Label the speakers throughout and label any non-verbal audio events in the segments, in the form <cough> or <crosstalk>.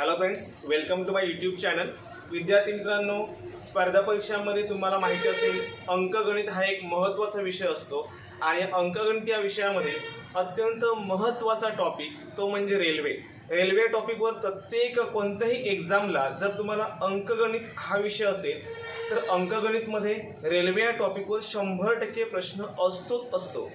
Speaker 1: Hello friends welcome to my YouTube channel विद्यार्थी मित्रांनो स्पर्धा परीक्षांमध्ये तुम्हाला माहिती असेल अंकगणित हा एक महत्त्वाचा विषय असतो. आणि अंकगणित या विषयामध्ये अत्यंत महत्त्वाचा टॉपिक तो म्हणजे रेल्वे रेल्वे टॉपिकवर प्रत्येक कोणत्याही एक्झामला जर तुम्हाला अंकगणित हा विषय असेल तर अंकगणितमध्ये रेल्वे या टॉपिकवर शंभर टक्के प्रश्न असतोच असतो.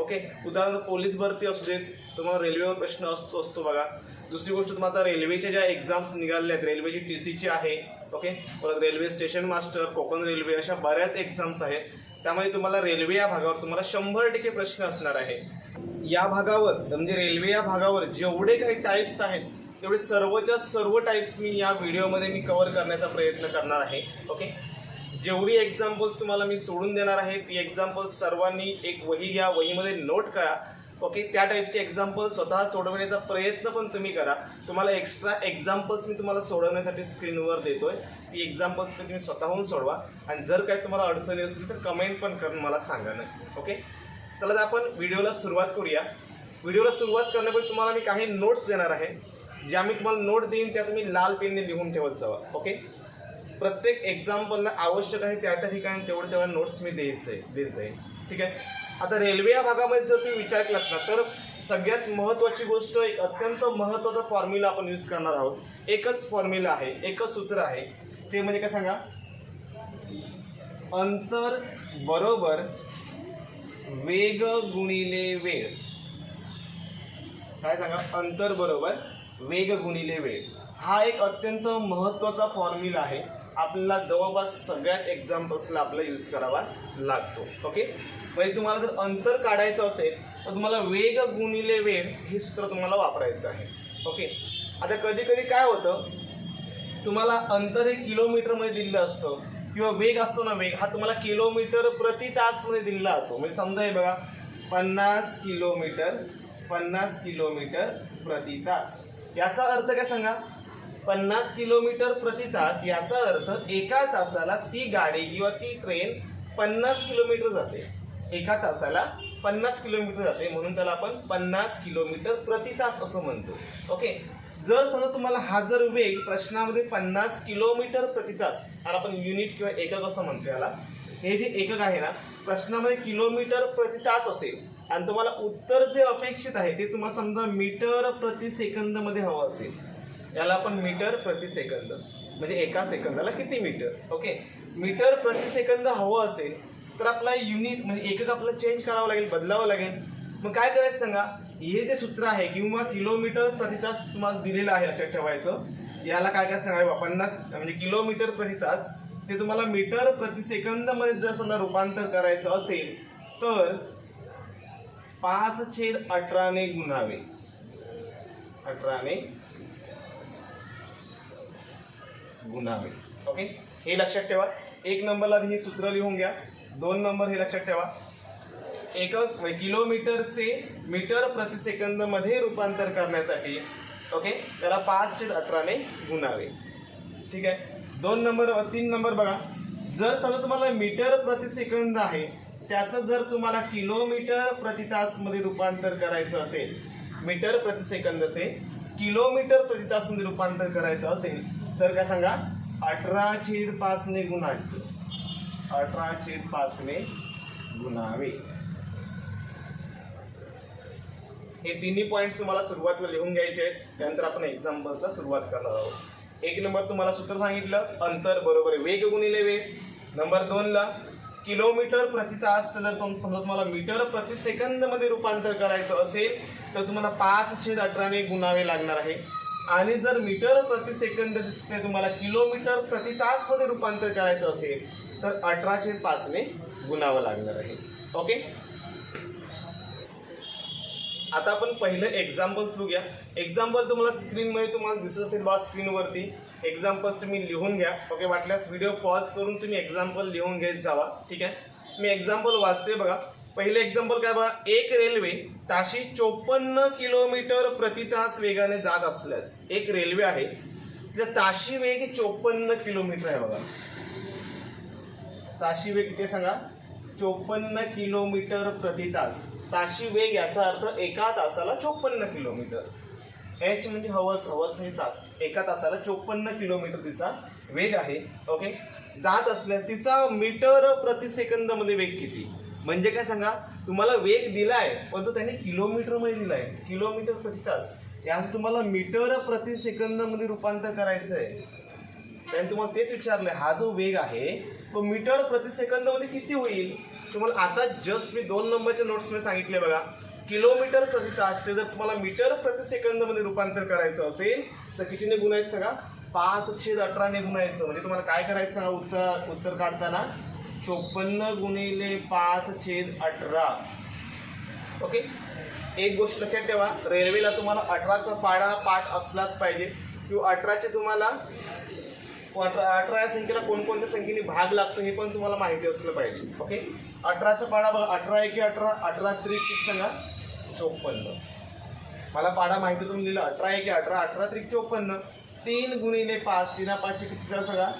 Speaker 1: ओके उदाहरणार्थ पोलीस भरती असू देत तुम्हाला रेल्वेवर प्रश्न असतो असतो बघा. दुसरी गोष्ट तुम्हाला आता रेल्वेच्या ज्या एक्झाम्स निघाल्या आहेत रेल्वेची टी सीची आहे ओके परत railway station master Konkan railway अशा बऱ्याच एक्झाम्स आहेत. त्यामध्ये तुम्हाला रेल्वे या भागावर तुम्हाला शंभर टक्के प्रश्न असणार आहे. या भागावर म्हणजे रेल्वे या भागावर जेवढे काही टाईप्स आहेत तेवढे सर्वच्या सर्व टाईप्स मी या व्हिडिओमध्ये मी कवर करण्याचा प्रयत्न करणार आहे ओके जेवढी एक्झाम्पल्स तुम्हाला मी सोडून देणार आहे ती एक्झाम्पल्स सर्वांनी एक वही घ्या वहीमध्ये नोट करा. ओके त्या टाईपचे एक्झाम्पल स्वतः सोडवण्याचा प्रयत्न पण तुम्ही करा. तुम्हाला एक्स्ट्रा एक्झाम्पल्स मी तुम्हाला सोडवण्यासाठी स्क्रीनवर देतोय. ती एक्झाम्पल्स तुम्ही स्वतःहून सोडवा. आणि जर काही तुम्हाला अडचणी असेल तर कमेंट पण करून मला सांगा नक्की. ओके चला तर आपण व्हिडिओला सुरुवात करूया. व्हिडिओला सुरुवात करण्यापूर्वी तुम्हाला मी काही नोट्स देणार आहे. ज्या मी तुम्हाला नोट देईन त्या तुम्ही लाल पेनने लिहून ठेवत जावा. ओके प्रत्येक एक्झाम्पलला आवश्यक आहे त्या त्या ठिकाणी तेवढे तेवढ्या नोट्स मी द्यायचे देत आहे ठीक आहे? आता रेल्वे या भागामध्ये जर तुम्ही विचार केलात ना तर सगळ्यात महत्त्वाची गोष्ट एक अत्यंत महत्त्वाचा फॉर्म्युला आपण यूज करणार आहोत. एकच फॉर्म्युला आहे एकच सूत्र आहे. ते म्हणजे काय सांगा? अंतर बरोबर वेग गुणिले वेळ. काय सांगा? अंतर बरोबर वेग गुणिले वेळ. हा एक अत्यंत महत्त्वाचा फॉर्म्युला आहे. आपल्याला जवळपास सगळ्यात एक्झाम्पल्सला आपला यूज करावा लागतो. ओके म्हणजे तुम्हाला जर अंतर काढायचं असेल तर तुम्हाला वेग गुणिले वेळ हे सूत्र तुम्हाला वापरायचं आहे. ओके? आता कधी कधी काय होतं? तुम्हाला अंतर हे किलोमीटरमध्ये दिलेलं असतं किंवा वेग असतो ना वेग हा तुम्हाला किलोमीटर प्रति तासमध्ये दिलेला असतो. म्हणजे समजा हे बघा पन्नास किलोमीटर पन्नास किलोमीटर प्रति तास. याचा अर्थ काय सांगा? पन्नास किलोमीटर प्रति तास याचा अर्थ एका तासाला ती गाडी किंवा ती ट्रेन पन्नास किलोमीटर जाते. एका तासाला पन्नास किलोमीटर जाते म्हणून त्याला आपण पन्नास किलोमीटर प्रति तास असं म्हणतो. ओके जर समजा तुम्हाला हा जर वेग प्रश्नामध्ये पन्नास किलोमीटर प्रति तास याला आपण युनिट किंवा एकक असं म्हणतो याला. हे जे एकक आहे ना प्रश्नामध्ये किलोमीटर प्रति तास असेल आणि तुम्हाला उत्तर जे अपेक्षित आहे ते तुम्हाला समजा मीटर प्रति सेकंदमध्ये हवं असेल. याला आपण मीटर प्रति सेकंद म्हणजे एका सेकंदाला किती मीटर? ओके मीटर प्रति सेकंद हवं असेल तर आपला युनिट म्हणजे एकक आपला चेंज करावं लागेल बदलावं लागेल. मग काय करायचं सांगा? हे जे सूत्र आहे किंवा किलोमीटर प्रति तास तुम्हाला दिलेलं आहे लक्षात ठेवायचं. याला काय काय सांगायला पन्नास म्हणजे किलोमीटर प्रति तास. ते तुम्हाला मीटर प्रति सेकंदमध्ये जर समजा रूपांतर करायचं असेल तर पाच छेद अठराने गुणावे. अठराने गुणावे. ओके हे लक्षात ठेवा. एक नंबरला हे सूत्र लिहून घ्या. दोन नंबर हे लक्षात ठेवा. एक किलोमीटरचे मीटर प्रतिसेकंदमध्ये रूपांतर करण्यासाठी ओके? त्याला पाच छेद अठराने गुणावे. ठीक आहे? दोन नंबर तीन नंबर बघा. जर समजा तुम्हाला मीटर प्रतिसेकंद आहे त्याचं जर तुम्हाला किलोमीटर प्रति तासमध्ये रूपांतर करायचं असेल मीटर प्रतिसेकंद किलोमीटर प्रति तासमध्ये रूपांतर करायचं असेल तर काय सांगा? अठरा छेद पाचने गुणायचं. अठरा छेद पाचने गुणावे. हे तिन्ही पॉईंट्स तुम्हाला सुरुवातीला लिहून घ्यायचे आहेत. त्यानंतर आपण एक्झाम्पल्सला सुरुवात करणार आहोत. एक नंबर तुम्हाला सूत्र सांगितलं अंतर बरोबर आहे. वेग गुणिले वेग. नंबर दोनला किलोमीटर प्रति तास जर समजा तुम्हाला मीटर प्रति सेकंदमध्ये रूपांतर करायचं असेल तर तुम्हाला पाच छेद अठराने गुणावे लागणार आहे. आणि जर मीटर प्रति सेकंद ते तुम्हाला किलोमीटर प्रति तासमध्ये रूपांतर करायचं असेल तर अठराशे छेद पाचने गुणावं लागणार आहे. ओके? आता आपण पहिलं एक्झाम्पल्स बघूया. एक्झाम्पल तुम्हाला स्क्रीनमध्ये तुम्हाला दिसत असेल बा स्क्रीनवरती एक्झाम्पल्स तुम्ही लिहून घ्या. ओके वाटल्यास व्हिडिओ पॉज करून तुम्ही एक्झाम्पल लिहून घेत जावा. ठीक आहे? मी एक्झाम्पल वाचते बघा. पहिले एक्झाम्पल काय बघा एक रेल्वे ताशी चोपन्न किलोमीटर प्रति तास वेगाने जात असल्यास एक रेल्वे आहे तिचा ताशी वेग चोपन्न किलोमीटर आहे बघा. ताशी वेग किती सांगा? चोपन्न किलोमीटर प्रति तास. ताशी वेग याचा अर्थ एका तासाला चोपन्न किलोमीटर. एच म्हणजे हवस हवस म्हणजे तास. एका तासाला चोपन्न किलोमीटर तिचा वेग आहे ओके जात असल्यास तिचा मीटर प्रतिसेकंदमध्ये वेग किती? म्हणजे काय सांगा तुम्हाला वेग दिलाय पण तो त्याने किलोमीटरमध्ये दिलाय. किलोमीटर प्रति तास. याचं तुम्हाला मीटर प्रति सेकंदमध्ये रूपांतर करायचं आहे त्याने तुम्हाला तेच विचारलंय हा जो वेग आहे तो मीटर प्रति सेकंदमध्ये किती होईल? तुम्हाला आता जस्ट मी दोन नंबरच्या नोट्समध्ये सांगितले बघा. किलोमीटर प्रति तासचे जर तुम्हाला मीटर प्रति सेकंदमध्ये रूपांतर करायचं असेल तर कितीने गुणायचं सांगा? पाच छेद अठराने गुणायचं. म्हणजे तुम्हाला काय करायचं सांगा उत्तर उत्तर काढताना? चोपन्न गुणिले पाच छेद अठरा. ओके? एक गोष्ट लक्षात ठेवा रेल्वेला तुम्हाला अठराचा पाडा पाठ असलाच पाहिजे. किंवा अठराचे तुम्हाला अठरा अठरा या संख्येला कोणकोणत्या संख्येने भाग लागतो हे पण तुम्हाला माहिती असलं पाहिजे. ओके? अठराचा पाडा बघा अठरा एके अठरा अठरा त्रिक सांगा चोपन्न. मला पाडा माहिती तुम्ही लिहिलं अठरा एके अठरा अठरा त्रिक चोपन्न. तीन गुणिले पाच तीन पाचशे किती झालं सगळा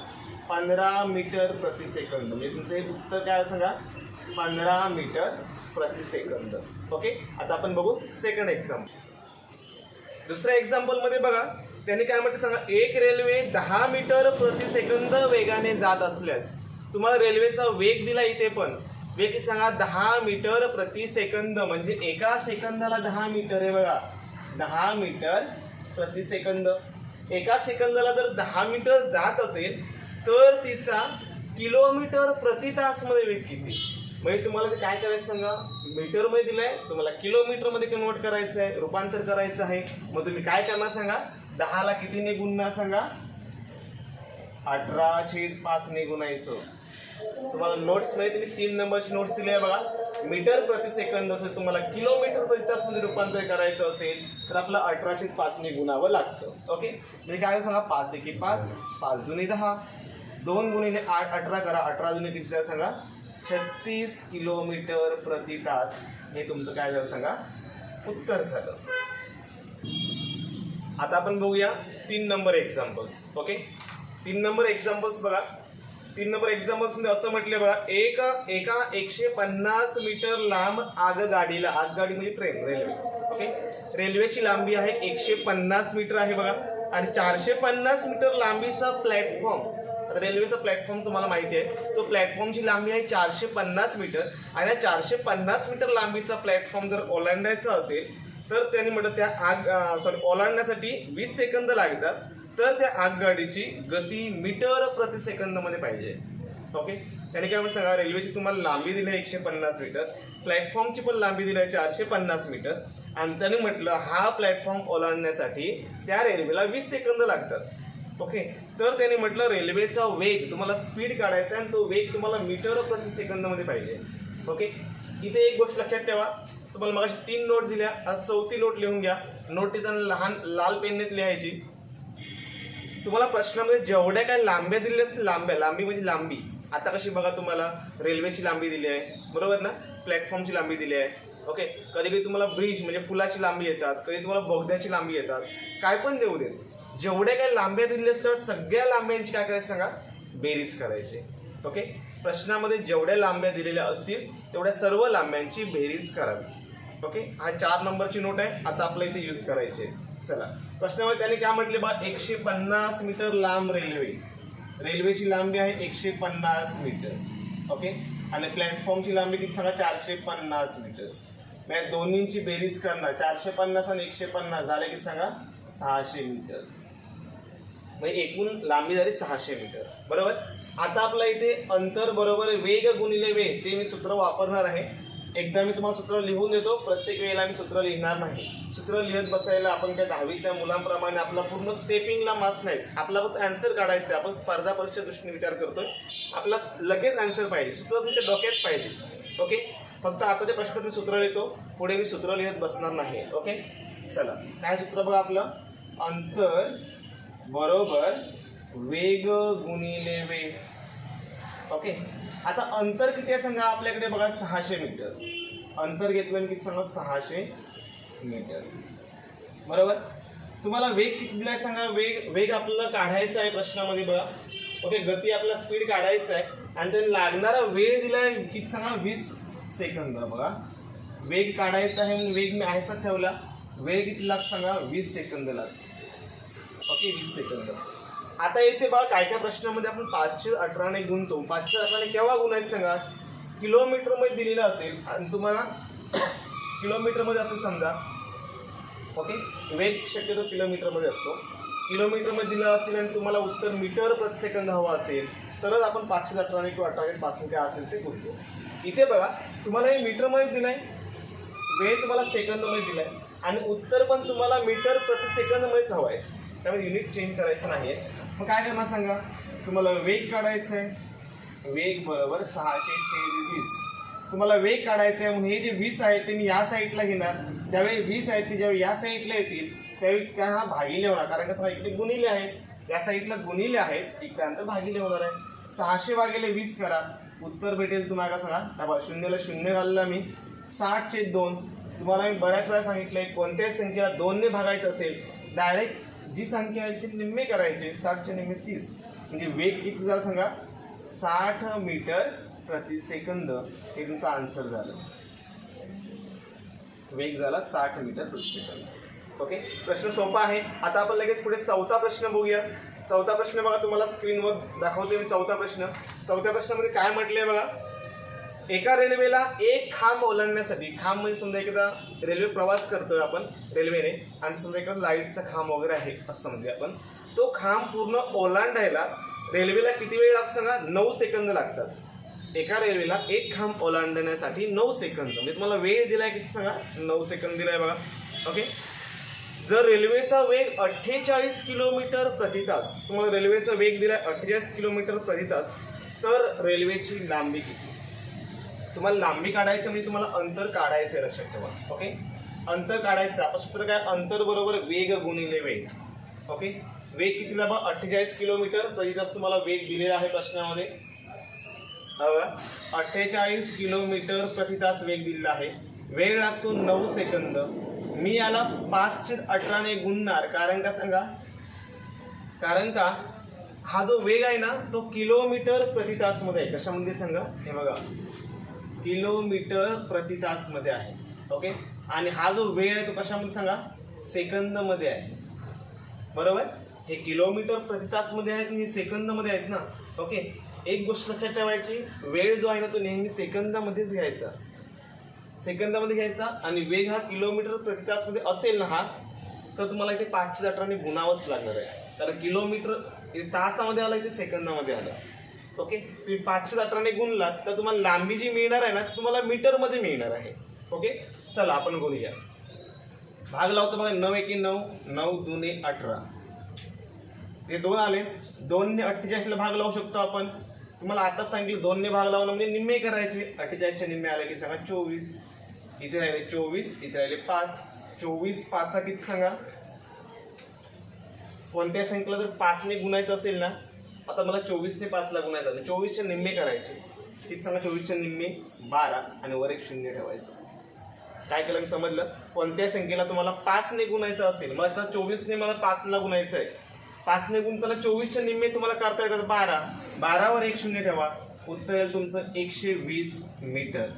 Speaker 1: पंधरा मीटर प्रति सेकंद. म्हणजे तुमचं हे उत्तर काय सांगा? पंधरा मीटर प्रति सेकंद. ओके आता आपण बघू सेकंड एक्झाम्पल दुसऱ्या एक्झाम्पलमध्ये बघा त्यांनी काय म्हटलं सांगा? एक रेल्वे दहा मीटर प्रति सेकंद वेगाने जात असल्यास तुम्हाला रेल्वेचा वेग दिला इथे पण. वेग सांगा दहा मीटर प्रति सेकंद. म्हणजे एका सेकंदाला दहा मीटर आहे बघा. दहा मीटर प्रति सेकंद. एका सेकंदाला जर दहा मीटर जात असेल तर तिचा किलोमीटर प्रति तासमध्ये वेग किती? म्हणजे तुम्हाला ते काय करायचं सांगा? मीटरमध्ये दिलंय तुम्हाला किलोमीटरमध्ये कन्वर्ट करायचं आहे रूपांतर करायचं आहे. मग तुम्ही काय करणार सांगा? दहाला कितीने गुणणार सांगा? अठरा छेद पाचने गुणायचं तुम्हाला नोट्समध्ये तुम्ही तीन नंबरची नोट्स दिली आहे बघा. मीटर प्रति सेकंद असेल तुम्हाला किलोमीटर प्रति तासमध्ये रूपांतर करायचं असेल तर आपलं अठराशे पाच पाचने गुणावं लागतं. ओके म्हणजे काय सांगा? पाच एकी पाच पाच जुनी दहा. दोन गुणिले आठ अठरा करा. अठरा जुने किती झालं सांगा? छत्तीस किलोमीटर प्रति तास. हे तुमचं काय झालं सांगा? उत्तर झालं. आता आपण बघूया तीन नंबर एक्झाम्पल्स ओके तीन नंबर एक्झाम्पल्स बघा. तीन नंबर एक्झाम्पल्समध्ये असं म्हटले बघा एक एका एकशे पन्नास मीटर लांब आगगाडीला आगगाडी म्हणजे ट्रेन रेल्वे ओके रेल्वेची लांबी आहे एकशे पन्नास मीटर आहे बघा. आणि चारशे पन्नास मीटर लांबीचा प्लॅटफॉर्म रेल्वेचा प्लॅटफॉर्म तुम्हाला माहिती आहे. तो प्लॅटफॉर्मची लांबी आहे चारशे पन्नास मीटर आणि या चारशे पन्नास मीटर लांबीचा प्लॅटफॉर्म जर ओलांडायचा असेल तर त्यांनी म्हटलं त्या आग सॉरी ओलांडण्यासाठी वीस सेकंद लागतात. तर त्या आगगाडीची गती मीटर प्रति सेकंदमध्ये पाहिजे. ओके? त्याने काय म्हणतं सांगा रेल्वेची तुम्हाला लांबी दिली आहे एकशे पन्नास मीटर. प्लॅटफॉर्मची पण लांबी दिली आहे चारशे पन्नास मीटर. आणि त्याने म्हटलं हा प्लॅटफॉर्म ओलांडण्यासाठी त्या रेल्वेला वीस सेकंद लागतात. ओके तर त्याने म्हटलं रेल्वेचा वेग तुम्हाला स्पीड काढायचा आहे आणि तो वेग तुम्हाला मीटर प्रति सेकंदमध्ये पाहिजे. ओके इथे एक गोष्ट लक्षात ठेवा. तुम्हाला मग तीन नोट दिल्या आज चौथी नोट लिहून घ्या. नोट तिथं लहान लाल पेननेच लिहायची. तुम्हाला प्रश्नामध्ये जेवढ्या काय लांब्या दिलेल्या असतील लांब्या लांबी म्हणजे लांबी. आता कशी बघा तुम्हाला रेल्वेची लांबी दिली आहे. बरोबर ना? प्लॅटफॉर्मची लांबी दिली आहे. ओके कधी कधी तुम्हाला ब्रिज म्हणजे पुलाची लांबी येतात. कधी तुम्हाला बोगद्याची लांबी येतात. काय पण देऊ देत. जेवढे काय लांब्या दिले तर सगळ्या लांब्यांची काय करायचं सांगा? बेरीज करायची. ओके प्रश्नामध्ये जेवढ्या लांब्या दिलेल्या असतील तेवढ्या सर्व लांब्यांची बेरीज करावी. ओके हा चार नंबरची नोट आहे. आता आपल्या इथे यूज करायची. चला. प्रश्नामध्ये त्याने काय म्हटले बा? एकशे पन्नास मीटर लांब रेल्वे. रेल्वेची लांबी आहे एकशे पन्नास मीटर. ओके आणि प्लॅटफॉर्मची लांबी किती सांगा? चारशे पन्नास मीटर. मग दोन्हींची बेरीज करणार. चारशे पन्नास आणि एकशे पन्नास झाले की सांगा? सहाशे मीटर. म्हणजे एकूण लांबी झाली सहाशे मीटर. बरोबर? आता आपल्या इथे अंतर बरोबर वेग गुणिले वेग ते मी सूत्र वापरणार आहे. एकदा मी तुम्हाला सूत्र लिहून देतो प्रत्येक वेळेला मी सूत्र लिहिणार नाही. सूत्र लिहत बसायला आपण काय दहावीच्या मुलांप्रमाणे आपला पूर्ण स्टेपिंगला मार्क्स नाही. आपला फक्त आन्सर काढायचं आहे. आपण स्पर्धा परीक्षा दृष्टीने विचार करतोय. आपला लगेच आन्सर पाहिजे. सूत्र तुमच्या डोक्यात पाहिजे. ओके? फक्त आता ते प्रश्न मी सूत्र लिहितो. पुढे मी सूत्र लिहत बसणार नाही. ओके? चला. काय सूत्र बघा आपलं? अंतर बरोबर. वेग गुणिले वेग. ओके आता अंतर किती आहे सांगा आपल्याकडे? बघा सहाशे मीटर. अंतर घेतलं मी किती सांगा? सहाशे मीटर. बरोबर? तुम्हाला वेग किती दिलाय सांगा? वेग वेग आपल्याला काढायचा आहे प्रश्नामध्ये बघा. ओके गती आपला स्पीड काढायचं आहे. आणि त्याने लागणारा वेळ दिलाय किती सांगा? वीस सेकंद. बघा. वेग काढायचा आहे म्हणून वेग मी आहेसा ठेवला. वेळ किती लाग सांगा? वीस सेकंद लाग ओके वीस सेकंद. आता येते बघा काय काय प्रश्नामध्ये आपण पाचशे अठराने गुणतो. पाचशे अठराने केव्हा गुणायचं सांगा? किलोमीटरमध्ये दिलेलं असेल आणि तुम्हाला <coughs> किलोमीटरमध्ये असेल समजा. ओके वेग शक्यतो किलोमीटरमध्ये असतो. किलोमीटरमध्ये दिलं असेल आणि तुम्हाला उत्तर मीटर प्रति सेकंद हवं असेल तरच आपण पाचशे अठराने किंवा अठराने पासून काय असेल ते गुणतो. इथे बघा तुम्हाला हे मीटरमध्ये आहे वेळ तुम्हाला सेकंदमध्ये दिलाय. आणि उत्तर पण तुम्हाला मीटर प्रति सेकंदमध्येच हवं आहे. त्यामुळे युनिट चेंज करायचं नाही आहे मग काय करणार सांगा? तुम्हाला वेग काढायचा आहे वेग बरोबर सहाशे वीस. तुम्हाला वेग काढायचा आहे म्हणून हे जे वीस आहे ते मी या साईडला घेणार. ज्यावेळी वीस आहे ते ज्यावेळी या साईडला येतील त्यावेळी त्या हा भागिले होणार. कारण कसं इकडे गुणिले आहेत या साईडला गुणिले आहेत इकडे भागिले होणार आहे. सहाशे भागिले वीस करा. उत्तर भेटेल तुम्हाला का सांगा? त्या शून्याला शून्य घाललं मी साठशे दोन. तुम्हाला मी बऱ्याच वेळा सांगितलंय कोणत्याही संख्येला दोनने भागायचं असेल डायरेक्ट जी संख्या आहे त्याचे निम्मे करायचे साठचे निम्मे तीस. म्हणजे वेग किती झाला सांगा? साठ मीटर प्रति सेकंद. हे तुमचा आन्सर झालं. वेग झाला साठ मीटर प्रति सेकंद. ओके प्रश्न सोपा आहे. आता आपण लगेच पुढे चौथा प्रश्न बघूया. चौथा प्रश्न बघा तुम्हाला स्क्रीनवर दाखवते मी चौथा प्रश्न. चौथ्या प्रश्नामध्ये काय म्हटलंय बघा? एका रेल्वेला एक खांब ओलांडण्यासाठी खांब म्हणजे समजा एखादा रेल्वे प्रवास करतोय आपण रेल्वेने आणि समजा एखादा लाईटचा खांब वगैरे आहे असं म्हणजे आपण तो खांब पूर्ण ओलांडायला रेल्वेला किती वेळ लागतो सांगा? नऊ सेकंद लागतात. एका रेल्वेला एक खांब ओलांडण्यासाठी नऊ सेकंद. म्हणजे तुम्हाला वेळ दिलाय किती सांगा? नऊ सेकंद दिलाय बघा. ओके? जर रेल्वेचा वेग अठ्ठेचाळीस किलोमीटर प्रति तास तुम्हाला रेल्वेचा वेग दिलाय अठ्ठेचाळीस किलोमीटर प्रति तास तर रेल्वेची लांबी किती? तुम्हाला लांबी काढायची म्हणजे तुम्हाला अंतर काढायचं आहे लक्षात ठेवा ओके अंतर काढायचं आपण सूत्र काय? अंतर बरोबर वेग गुणिले वेग ओके वेग कितीला बा? अठ्ठेचाळीस किलोमीटर प्रति तास तुम्हाला वेग दिलेला आहे प्रश्नामध्ये. अठ्ठेचाळीस किलोमीटर प्रति तास वेग दिलेला आहे. वेळ लागतो नऊ सेकंद. मी याला पाचशे अठराने गुणणार कारण का सांगा? कारण का? हा जो वेग आहे ना तो किलोमीटर प्रति तासमध्ये आहे. कशामध्ये सांगा? हे बघा. किलोमीटर प्रति तासमध्ये आहे. ओके आणि हा जो वेळ आहे तो कशामध्ये सांगा? सेकंदमध्ये आहे. बरोबर? हे किलोमीटर प्रति तासमध्ये आहेत आणि हे सेकंदमध्ये आहेत ना? ओके एक गोष्ट लक्षात ठेवायची वेळ जो आहे ना तो नेहमी सेकंदामध्येच घ्यायचा. सेकंदामध्ये घ्यायचा आणि वेग हा किलोमीटर प्रति तासमध्ये असेल ना हा तर तुम्हाला इथे पाचशे अठराने गुणावंच लागणार आहे. कारण किलोमीटर तासामध्ये आलं इथे सेकंदामध्ये आलं. ओके तुम्ही पाचशे अठराने गुणलात तर तुम्हाला लांबी जी मिळणार आहे ना तुम्हाला मीटरमध्ये मिळणार आहे. ओके चला आपण गुणूया. भाग लावतो बघा नऊ एकी नऊ नऊ दुने अठरा. ते दोन आले. दोनने अठ्ठेचाळीसला भाग लावू शकतो आपण. तुम्हाला आता सांगितलं दोनने भाग लावला म्हणजे निम्मे करायचे. अठ्ठेचाळीसच्या निम्मे आले की सांगा चोवीस. इथे राहिले चोवीस इथे राहिले पाच. चोवीस पाचचा किती सांगा? कोणत्या संख्येला जर पाचने गुणायचं असेल ना आता मला चोवीसने पाच लागून नाही आहे. चोवीसचे निम्मे करायचे. किती सांगा चोवीसच्या निम्मे बारा आणि वर एक शून्य ठेवायचं. काय केलं मी समजलं? कोणत्या संख्येला तुम्हाला पाचने गुणायचं असेल मग आता चोवीसने मला पाचला गुणायचं आहे पाचने गुणताना चोवीसच्या निम्मे तुम्हाला करता येतात बारा. बारावर एक शून्य ठेवा. उत्तर येईल तुमचं एकशे वीस मीटर.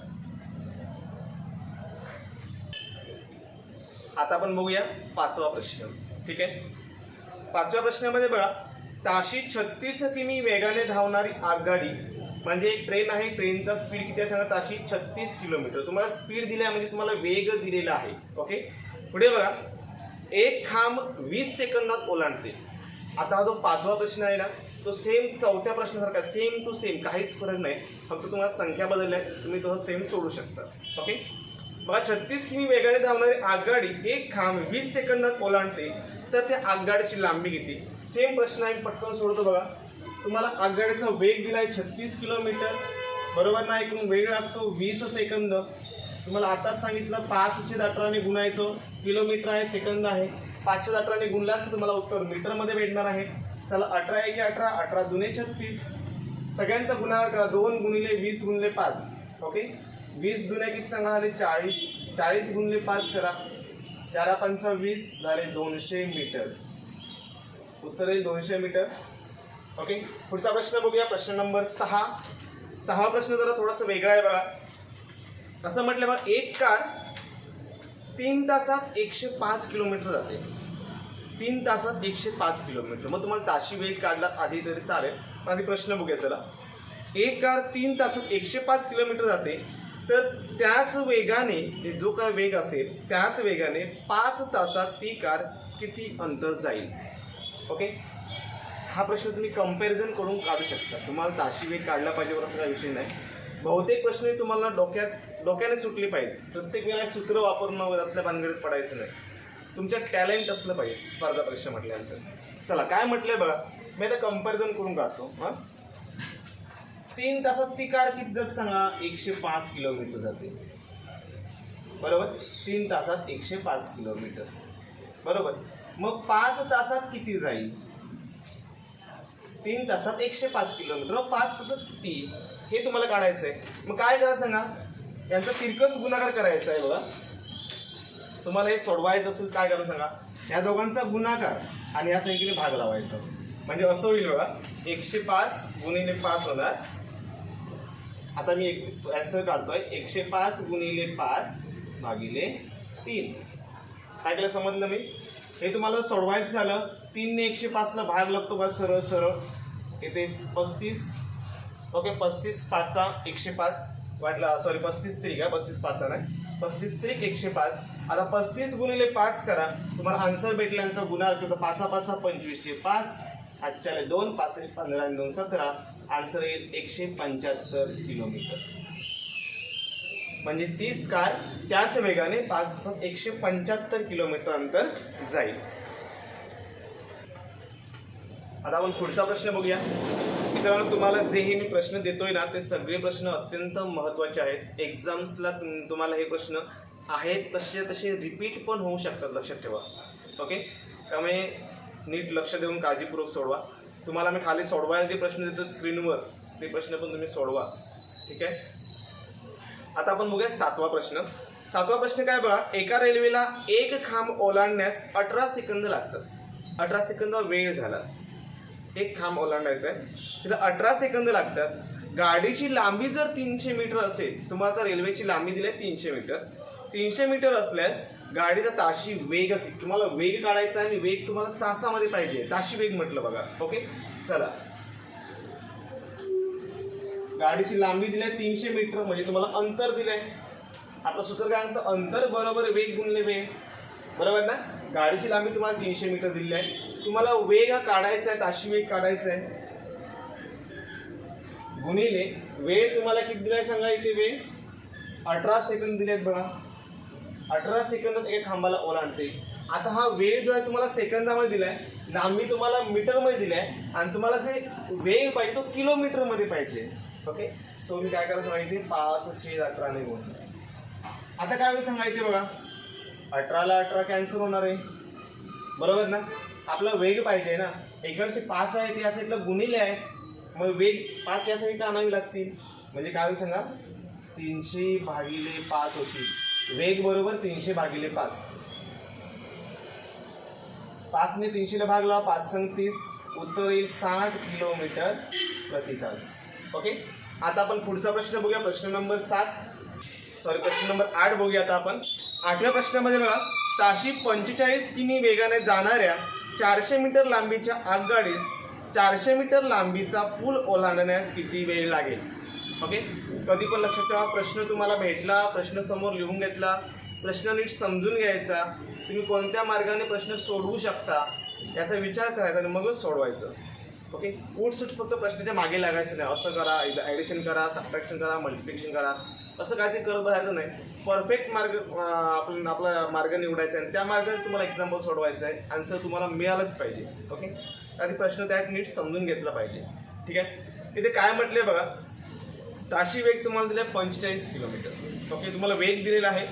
Speaker 1: आता आपण बघूया पाचवा प्रश्न. ठीक आहे? पाचव्या प्रश्नामध्ये बघा. ताशी छत्तीस किमी वेगाने धावणारी आगगाडी म्हणजे एक ट्रेन आहे ट्रेनचा स्पीड किती आहे सांगा? ताशी छत्तीस किलोमीटर तुम्हाला स्पीड दिली आहे म्हणजे तुम्हाला वेग दिलेला आहे. ओके पुढे बघा. एक खांब वीस सेकंदात ओलांडते. आता हा जो पाचवा प्रश्न आहे ना तो सेम चौथ्या प्रश्नासारखा सेम टू सेम काहीच फरक नाही. फक्त तुम्हाला संख्या बदलल्या तुम्ही तसं सेम सोडू शकता. ओके बघा छत्तीस किमी वेगाने धावणारी आगगाडी एक खांब वीस सेकंदात ओलांडते तर त्या आगगाडीची लांबी किती? सेम प्रश्न आहे पटकन सोडतो बघा. तुम्हाला आगगाडीचा वेग दिलाय छत्तीस किलोमीटर. बरोबर ना एकूण वेळ लागतो वीस सेकंद. तुम्हाला आताच सांगितलं पाचशे अठराने गुणायचं. किलोमीटर आहे सेकंद आहे. पाचशे अठराने गुणला तर तुम्हाला उत्तर मीटरमध्ये भेटणार आहे. चला अठरा एके अठरा अठरा दुने छत्तीस. सगळ्यांचा गुणाकार करा. दोन गुणिले वीस गुणले पाच. ओके? वीस दुन्या किती सांगा झाले चाळीस. चाळीस गुणले पाच करा. चारा पंचा वीस झाले दोनशे मीटर. उत्तर येईल दोनशे मीटर. ओके पुढचा प्रश्न बघूया. प्रश्न नंबर सहा. सहा प्रश्न जरा थोडासा वेगळा आहे बघा. असं म्हटलं बघा एक कार तीन तासात एकशे पाच किलोमीटर जाते. तीन तासात एकशे पाच किलोमीटर. मग तुम्हाला ताशी वेग काढला आधी तरी चालेल. पण आधी प्रश्न बघूया चला. एक कार तीन तासात एकशे पाच किलोमीटर जाते. तर त्याच वेगाने जो काय वेग असेल त्याच वेगाने पाच तासात ती कार किती अंतर जाईल? ओके? हा प्रश्न तुम्ही कंपॅरिझन करून काढू शकता. तुम्हाला ताशी वेग काढला पाहिजे वर असा काही विषय नाही. बहुतेक प्रश्न हे तुम्हाला डोक्यात डोक्याने सुटले पाहिजे. प्रत्येक वेळेला सूत्र वापरणं वगैरे असल्या भानगडीत पडायचं नाही. तुमच्या टॅलेंट असलं पाहिजे स्पर्धा परीक्षा म्हटल्यानंतर. चला काय म्हटलंय बघा. मी आता कंपॅरिझन करून काढतो हां? तीन तासात ती कार किती जात सांगा? एकशे पाच किलोमीटर जाते. बरोबर? तीन तासात एकशे पाच किलोमीटर. बरोबर? मग पाच तासात किती जाईल? तीन तासात एकशे पाच किलोमीटर. मग पाच तासात किती? हे तुम्हाला काढायचं आहे मग काय करा सांगा? यांचा तिरकस गुणाकार करायचा आहे बघा. तुम्हाला हे सोडवायचं असेल काय करा सांगा? या दोघांचा गुणाकार आणि या संख्येने भाग लावायचा. म्हणजे असं होईल बघा. एकशे पाच गुणिले पाच होणार. आता मी एक ॲन्सर काढतोय. एकशे पाच गुणिले पाच भागिले तीन. काय केलं? समजलं मी? हे तुम्हाला सोडवायचं झालं तीनने एकशे पाचला भाग लागतो का सरळ सरळ. येते पस्तीस. ओके पस्तीस पाचचा एकशे पाच वाटला सॉरी पस्तीस त्रिक आहे पस्तीस पाचचा नाही. पस्तीस त्रिक एकशे पाच. आता पस्तीस गुणिले पाच करा. तुम्हाला आन्सर भेटल्यांचा गुन्हा किंवा पाचा पाचचा पंचवीसशे पाच. आजच्याला दोन पाच एक पंधरा आणि दोन सतरा. आन्सर येईल एकशे पंच्याहत्तर किलोमीटर. म्हणजे तीच कार त्याच वेगाने पाच तासात एकशे पंच्याहत्तर किलोमीटर अंतर जाईल. आता आपण पुढचा प्रश्न बघूया. मित्रांनो तुम्हाला जे हे मी प्रश्न देतोय ना ते सगळे प्रश्न अत्यंत महत्त्वाचे आहेत. एक्झाम्सला तुम्हाला हे प्रश्न आहेत तसे तसे रिपीट पण होऊ शकतात लक्षात ठेवा. ओके त्यामुळे नीट लक्ष देऊन काळजीपूर्वक सोडवा. तुम्हाला मी खाली सोडवायला जे प्रश्न देतो स्क्रीनवर ते प्रश्न पण तुम्ही सोडवा. ठीक आहे? आता आपण बघूया सातवा प्रश्न. सातवा प्रश्न काय बघा? एका रेल्वेला एक खांब ओलांडण्यास अठरा सेकंद लागतात. अठरा सेकंद वेळ झाला. एक खांब ओलांडायचा आहे तिथं अठरा सेकंद लागतात. गाडीची लांबी जर तीनशे मीटर असेल तुम्हाला आता रेल्वेची लांबी दिली आहे तीनशे मीटर. तीनशे मीटर असल्यास गाडीचा ताशी वेग तुम्हाला वेग काढायचा आहे आणि वेग तुम्हाला तासामध्ये पाहिजे. ताशी वेग म्हटलं बघा. ओके? चला. गाडीची लांबी दिली आहे तीनशे मीटर म्हणजे तुम्हाला अंतर दिलंय. आपलं सूत्र काय म्हणतं अंतर बरोबर वेग गुणले वेग. बरोबर ना? गाडीची लांबी तुम्हाला तीनशे मीटर दिली आहे. तुम्हाला वेग हा काढायचा आहे ताशी वेग काढायचा आहे. गुणिले वेळ तुम्हाला किती दिलाय सांगा इथे वेळ? अठरा सेकंद दिलेत बघा. अठरा सेकंदात एका खांबाला ओलांडते आता हा वेळ जो आहे तुम्हाला सेकंदामध्ये दिलाय लांबी तुम्हाला मीटरमध्ये दिलाय आणि तुम्हाला जे वेग पाहिजे तो किलोमीटरमध्ये पाहिजे. ओके सो मी काय करायचं माहिती पाच छेद अठराने गुण आता काय होईल सांगायचे बघा? अठराला अठरा कॅन्सल होणार आहे. बरोबर ना? आपला वेग पाहिजे ना? इकडचे पाच आहेत या साईडला गुणिले आहेत. मग वेग पाच या साईडला आणावी लागतील? म्हणजे काय होईल सांगा? तीनशे भागिले पाच होतील. वेग बरोबर तीनशे भागिले पाच. पाचने तीनशेला भागला पाच संग तीस. उत्तर येईल साठ किलोमीटर प्रति तास. ओके आता आपण पुढचा प्रश्न बघूया. प्रश्न नंबर सात. सॉरी प्रश्न नंबर आठ बघूया आता आपण. आठव्या प्रश्नामध्ये बघा. ताशी पंचेचाळीस किमी वेगाने जाणाऱ्या चारशे मीटर लांबीच्या आगगाडीस चारशे मीटर लांबीचा पूल ओलांडण्यास किती वेळ लागेल? ओके कधी पण लक्षात ठेवा. प्रश्न तुम्हाला भेटला. प्रश्न समोर लिहून घेतला. प्रश्न नीट समजून घ्यायचा. तुम्ही कोणत्या मार्गाने प्रश्न सोडवू शकता याचा विचार करायचा आणि मगच सोडवायचं. ओके उठसूट फक्त प्रश्नाच्या मागे लागायचं नाही. असं करा ॲडिशन करा सबट्रॅक्शन करा मल्टिप्लिकेशन करा. असं काय ते करत बसायचं नाही. परफेक्ट मार्ग आपण आपला मार्ग निवडायचा आहे. आणि त्या मार्गाने तुम्हाला एक्झाम्पल सोडवायचं आहे. आन्सर तुम्हाला मिळालंच पाहिजे. ओके आधी प्रश्न त्यात नीट समजून घेतला पाहिजे. ठीक आहे? इथे काय म्हटले बघा? ताशी वेग तुम्हाला दिला पंचेचाळीस किलोमीटर. ओके तुम्हाला वेग दिलेला आहे.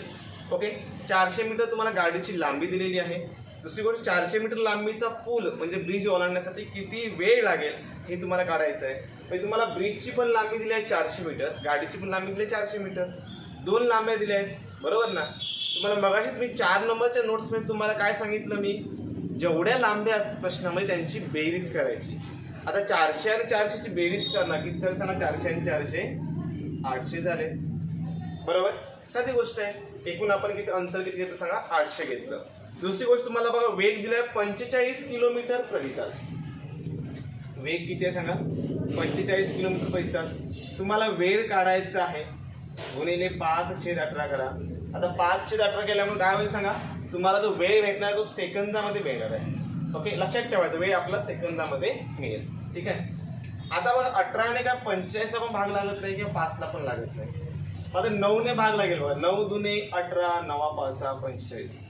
Speaker 1: ओके चारशे मीटर तुम्हाला गाडीची लांबी दिलेली आहे. दुसरी गोष्ट चारशे मीटर लांबीचा पूल म्हणजे ब्रिज ओलांडण्यासाठी किती वेळ लागेल हे तुम्हाला काढायचं आहे म्हणजे तुम्हाला ब्रिजची पण लांबी दिली आहे चारशे मीटर गाडीची पण लांबी दिली आहे चारशे मीटर. दोन लांब्या दिल्या आहेत बरोबर ना? तुम्हाला मगाशीच मी चार नंबरच्या नोट्समध्ये तुम्हाला काय सांगितलं मी? जेवढ्या लांब्या असतात प्रश्नामध्ये त्यांची बेरीज करायची. आता चारशे आणि चारशेची बेरीज करणार किती तर सांगा? चारशे आणि चारशे आठशे झाले. बरोबर? साधी गोष्ट आहे. एकूण आपण किती अंतर किती घेतलं सांगा? आठशे घेतलं. दुसरी गोष्ट तुम्हाला बघा वेग दिलाय पंचेचाळीस किलोमीटर प्रति तास वेग किती आहे सांगा? पंचेचाळीस किलोमीटर प्रति तास तुम्हाला वेळ काढायचा आहे. गुणिले पाच छेद अठरा करा. आता पाच छेद अठरा केल्यामुळे काय होईल सांगा? तुम्हाला जो वेळ भेटणार आहे तो सेकंदामध्ये मिळणार आहे. ओके लक्षात ठेवायचा वेळ आपला सेकंदामध्ये मिळेल. ठीक आहे? आता बघा अठराने काय पंचेचाळीसला पण भाग लागत नाही किंवा पाचला पण लागत नाही. आता नऊने भाग लागेल बघा. नऊ दुने अठरा नवा पाच सहा पंचेचाळीस.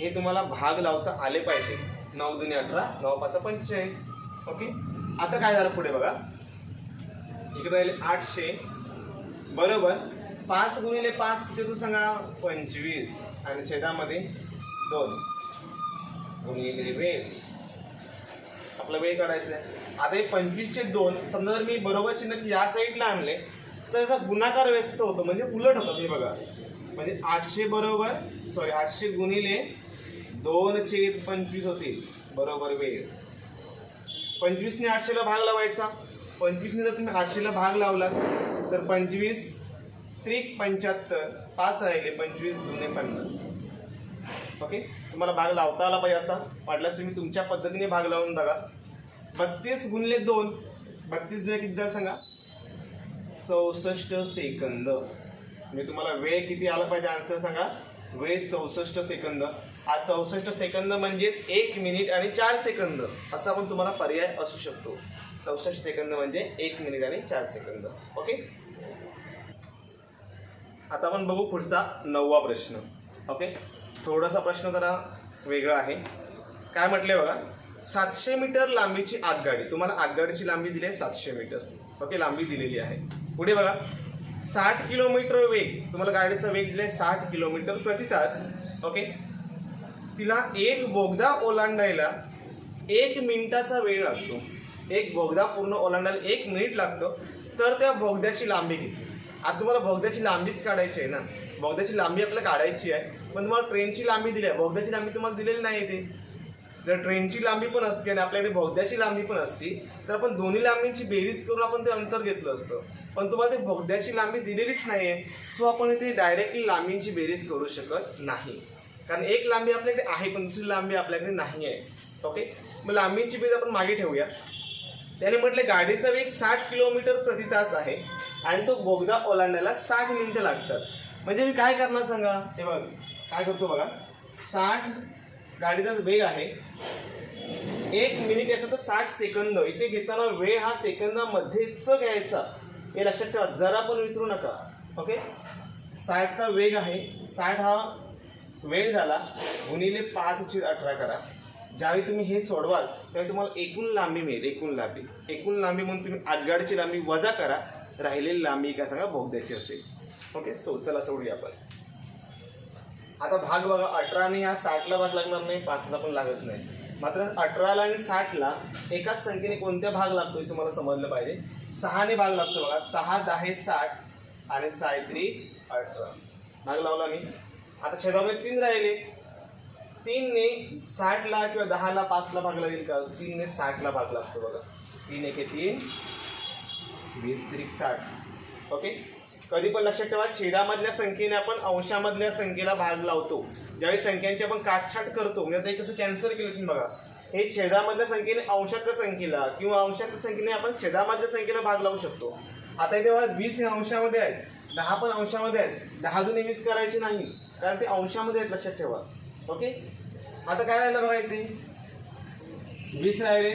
Speaker 1: हे तुम्हाला भाग लावता आले पाहिजे. नऊ दुने अठरा नऊ पाच पंचेचाळीस. ओके? आता काय झालं पुढे बघा. इकडे राहिले आठशे. बरोबर. पाच गुणिले पाच किती तू सांगा? पंचवीस. आणि छेदामध्ये दोन. गुणिले वेळ. आपला वेळ काढायचा आहे. आता हे पंचवीसचे दोन समजा जर मी बरोबर चिन्ह या साईडला आणले तर याचा गुणाकार व्यस्त होतो. म्हणजे उलट होतं. हे बघा. म्हणजे आठशे बरोबर सॉरी आठशे गुणिले दोन छेद पंचवीस होतील बरोबर वेळ. पंचवीसने आठशेला भाग लावायचा. पंचवीसने जर तुम्ही आठशेला भाग लावलात तर पंचवीस त्रिक पंच्याहत्तर पाच राहिले पंचवीस दुने पन्नास. ओके? तुम्हाला भाग लावता आला पाहिजे असा. वाटल्यास तुम्ही तुमच्या पद्धतीने भाग लावून बघा. बत्तीस गुणले दोन. बत्तीस जुने किती झालं सांगा? चौसष्ट सेकंद. म्हणजे तुम्हाला वेळ किती आला पाहिजे? आन्सर सांगा. वेळ चौसष्ट सेकंद. हा चौसष्ट सेकंद म्हणजेच एक मिनिट आणि चार सेकंद असा पण तुम्हाला पर्याय असू शकतो. चौसष्ट सेकंद म्हणजे एक मिनिट आणि चार सेकंद. ओके आता आपण बघू पुढचा नववा प्रश्न. ओके थोडासा प्रश्न जरा वेगळा आहे. काय म्हटले बघा? सातशे मीटर लांबीची आगगाडी. तुम्हाला आगगाडीची लांबी दिली आहे सातशे मीटर. ओके लांबी दिलेली आहे. पुढे बघा. साठ किलोमीटर वेग. तुम्हाला गाडीचा वेग दिलाय साठ किलोमीटर प्रति तास. ओके तिला एक बोगदा ओलांडायला एक मिनिटाचा वेळ लागतो. एक बोगदा पूर्ण ओलांडायला एक मिनिट लागतो. तर त्या बोगद्याची लांबी किती आता तुम्हाला बोगद्याची लांबीच काढायची आहे ना? बोगद्याची लांबी आपल्याला काढायची आहे. पण तुम्हाला ट्रेनची लांबी दिली आहे. बोगद्याची लांबी तुम्हाला दिलेली नाही ते. जर ट्रेनची लांबी पण असते आणि आपल्याकडे बोगद्याची लांबी पण असती तर आपण दोन्ही लांबींची बेरीज करून आपण ते अंतर घेतलं असतं. पण तुम्हाला ते बोगद्याची लांबी दिलेलीच नाही आहे सो आपण इथे डायरेक्टली लांबींची बेरीज करू शकत नाही. कारण एक लांबी आपल्याकडे आहे पण दुसरी लांबी आपल्याकडे नाही आहे. ओके मग लांबींची बेज आपण मागे ठेवूया. त्याने म्हटले गाडीचा वेग साठ किलोमीटर प्रति तास आहे आणि तो बोगदा ओलांडायला साठ मिनिटं लागतात. म्हणजे मी काय करणार सांगा? हे बघ काय करतो बघा. साठ गाडीचाच वेग आहे. एक मिनिट याचा तर साठ सेकंद. इथे घेताना वेळ हा सेकंदामध्येच घ्यायचा. हे लक्षात ठेवा जरा पण विसरू नका. ओके साठचा वेग आहे. साठ हा वेळ झाला गुणिले पाचची अठरा करा. ज्यावेळी तुम्ही हे सोडवाल त्यावेळी तुम्हाला एकूण लांबी मिळेल एकूण लांबी. एकूण लांबी म्हणून तुम्ही आगगाडीची लांबी वजा करा राहिलेली लांबी का सांगा भोगद्याची असेल. ओके? सो चला सोडूया आपण. आता भाग बघा अठराने हा साठला भाग लागणार नाही पाचला पण लागत नाही. मात्र अठराला आणि साठला एकाच संख्येने कोणत्या भाग लागतो हे तुम्हाला समजलं पाहिजे? सहाने भाग लागतो बघा. सहा दहा साठ आणि सायत्री अठरा. भाग लावला मी. आता छेदामध्ये तीन राहिले. तीनने साठला किंवा दहाला पाचला भाग लागेल का? तीनने साठला भाग लागतो बघा. तीन एके तीन वीस त्रिक साठ. ओके कधी पण लक्षात ठेवा छेदामधल्या संख्येने आपण अंशामधल्या संख्येला भाग लावतो. ज्यावेळी संख्यांची आपण काटछाट करतो म्हणजे आता कसं कॅन्सल केलं तुम्ही बघा. हे छेदामधल्या संख्येने अंशातल्या संख्येला किंवा अंशातल्या संख्येने आपण छेदामधल्या संख्येला भाग लावू शकतो. आता इथे बघा वीस हे अंशामध्ये आहेत. दहा पण अंशामध्ये आहेत. दहा दुने मिस करायचे नाही. कारण ते अंशामध्ये आहेत लक्षात ठेवा. ओके आता काय राहिलं बघा इथे? वीस राहिले.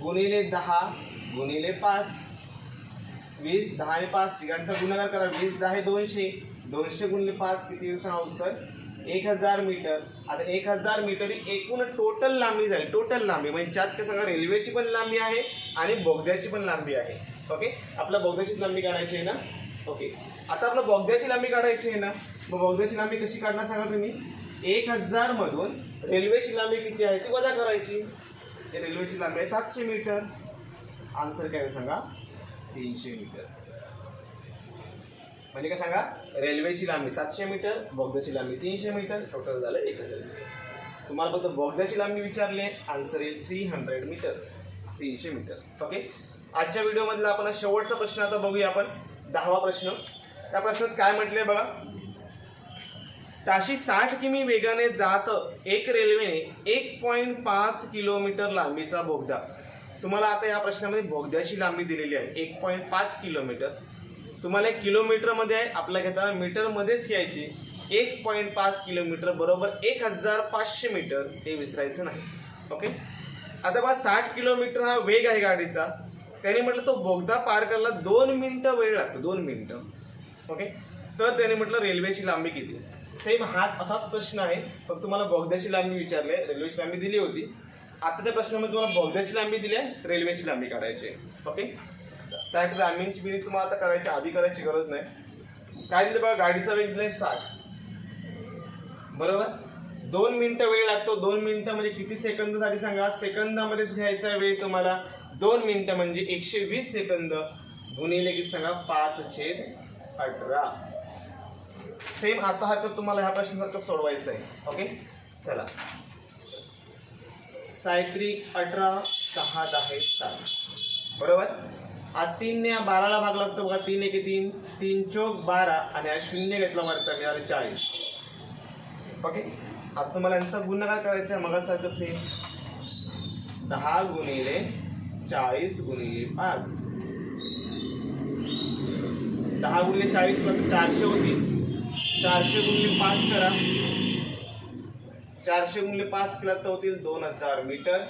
Speaker 1: गुणिले दहा गुणिले पाच. वीस दहा आणि पाच तिघांचा गुणाकार करा. वीस दहा दोनशे. दोनशे गुणिले पाच किती येईल सांगा उत्तर. एक हजार मीटर. आता एक हजार मीटर ही एकूण टोटल लांबी झाली. टोटल लांबी. म्हणजे ज्यात काय सांगा रेल्वेची पण लांबी आहे आणि बोगद्याची पण लांबी आहे. ओके आपल्या बोगद्याची लांबी काढायची आहे ना? ओके आता आपलं बोगद्याची लांबी काढायची आहे ना मग बोगद्याची लांबी कशी काढणार सांगा तुम्ही? एक हजार मधून रेल्वेची लांबी किती आहे? ती वजा करायची. ते रेल्वेची लांबी आहे सातशे मीटर. आन्सर काय सांगा? तीनशे मीटर. म्हणजे काय सांगा? रेल्वेची लांबी सातशे मीटर बोगद्याची लांबी तीनशे मीटर टोटल झालं एक हजार मीटर. तुम्हाला फक्त बोगद्याची लांबी विचारली आन्सर येईल थ्री हंड्रेड मीटर तीनशे मीटर. ओके आजच्या व्हिडिओमधला आपण शेवटचा प्रश्न आता बघूया आपण. दहावा प्रश्न. त्या प्रश्नात काय म्हटले बघा? ताशी साठ किमी वेगाने जात एक रेल्वेने एक पॉईंट पाच किलोमीटर लांबीचा बोगदा. तुम्हाला आता या प्रश्नामध्ये बोगद्याची लांबी दिलेली आहे. एक पॉईंट पाच किलोमीटर तुम्हाला एक किलोमीटरमध्ये आहे. आपल्या घेताना मीटरमध्येच घ्यायची एक पॉईंट पाच किलोमीटर बरोबर एक हजार पाचशे मीटर हे विसरायचं नाही. ओके आता बघा साठ किलोमीटर हा वेग आहे गाडीचा. त्याने म्हटलं तो बोगदा पार करायला दोन मिनटं वेळ लागतो. दोन मिनटं. ओके? तर त्याने म्हटलं रेल्वेची लांबी किती? सेम हाच असाच प्रश्न आहे. फक्त तुम्हाला बोगद्याची लांबी विचारली आहे. रेल्वेची लांबी दिली होती. आताच्या प्रश्नामध्ये तुम्हाला बोगद्याची लांबी दिली आहे रेल्वेची लांबी काढायची आहे. ओके? त्या ग्रामीणची बिरीज तुम्हाला आता करायची आधी करायची गरज नाही. काय दिलं बघा गाडीचा वेग दिलाय साठ. बरोबर? दोन मिनिटं वेळ लागतो. दोन मिनिटं म्हणजे किती सेकंद झाली सांगा? सेकंदामध्येच घ्यायचा वेळ तुम्हाला. दोन मिनिटं म्हणजे एकशे वीस सेकंद. गुणिले की सांगा पाच छेद अठरा. सेम आता हा तर तुम्हाला ह्या प्रश्नासारखं सोडवायचं आहे. ओके चला. सायत्री अठरा सहा दहा सात. बरोबर? आज तीनने बाराला भाग लागतो बघा. तीन एक तीन. तीन चौक बारा. आणि हा शून्य घेतला वरचा मिळाले चाळीस. ओके आता तुम्हाला यांचा गुणाकार करायचा आहे. मगासारखं सेम दहा गुणिले चाळीस गुणिले पाच. दहा गुणले चाळीसमध्ये चारशे होतील चारशे गुणले पाच करा. चारशे गुणले पाच केला तर होतील दोन हजार मीटर.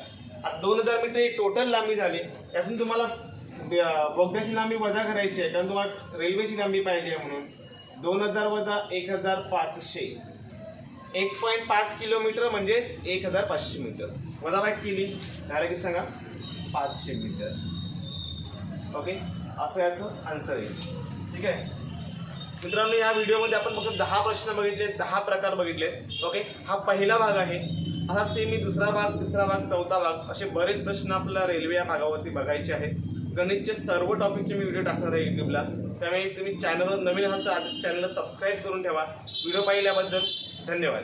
Speaker 1: आता दोन हजार मीटर ही टोटल लांबी झाली. यातून तुम्हाला बोगद्याची लांबी वजा करायची आहे कारण तुम्हाला रेल्वेची लांबी पाहिजे आहे म्हणून. दोन हजार वजा एक हजार पाचशे. एक पॉईंट पाच किलोमीटर म्हणजेच एक हजार पाचशे मीटर. वजा बाईक केली. झालं की सांगा पाचशे मीटर. ओके असं याचं आन्सर येईल ठीक आहे? मित्रांनो या व्हिडिओमध्ये आपण फक्त दहा प्रश्न बघितले दहा प्रकार बघितले. ओके हा पहिला भाग आहे. असा सेम मी दुसरा भाग तिसरा भाग चौथा भाग असे बरेच प्रश्न आपल्याला रेल्वे या भागावरती बघायचे आहेत. गणितचे सर्व टॉपिकचे मी व्हिडिओ टाकणार आहे युट्यूबला त्यामुळे तुम्ही चॅनलवर नवीन आहात तर चॅनलला सबस्क्राईब करून ठेवा. व्हिडिओ पाहिल्याबद्दल धन्यवाद.